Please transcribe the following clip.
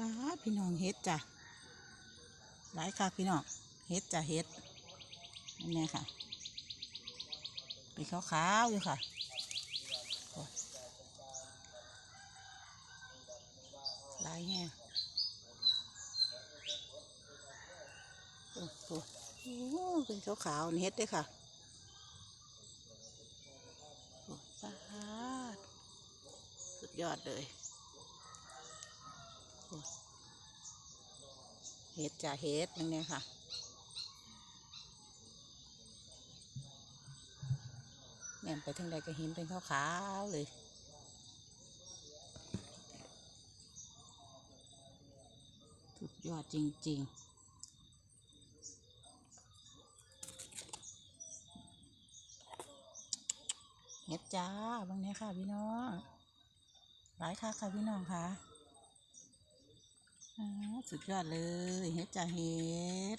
ลาพี่น้องเฮ็ดจ้ะหลายค่ะพี่น้องเฮ็ดจ้ะเฮ็ดนี่ค่ะเป็นขาวๆอยู่ค่ะหลายแง่โอ้โหเป็นขาวๆนี่เฮ็ดเด้วยค่ะสุดยอดเลย เห็ดจ้ะเห็ดนั่นเนี่ยค่ะ แม่นไปทางใดก็เห็นเป็นขาวๆเลยสุดยอดจริง ๆเห็ดจ้าบางเนี้ยค่ะพี่น้อง หลายค่ะค่ะพี่น้องค่ะ สุดยอดเลยเฮ็ดจ้าเฮ็ด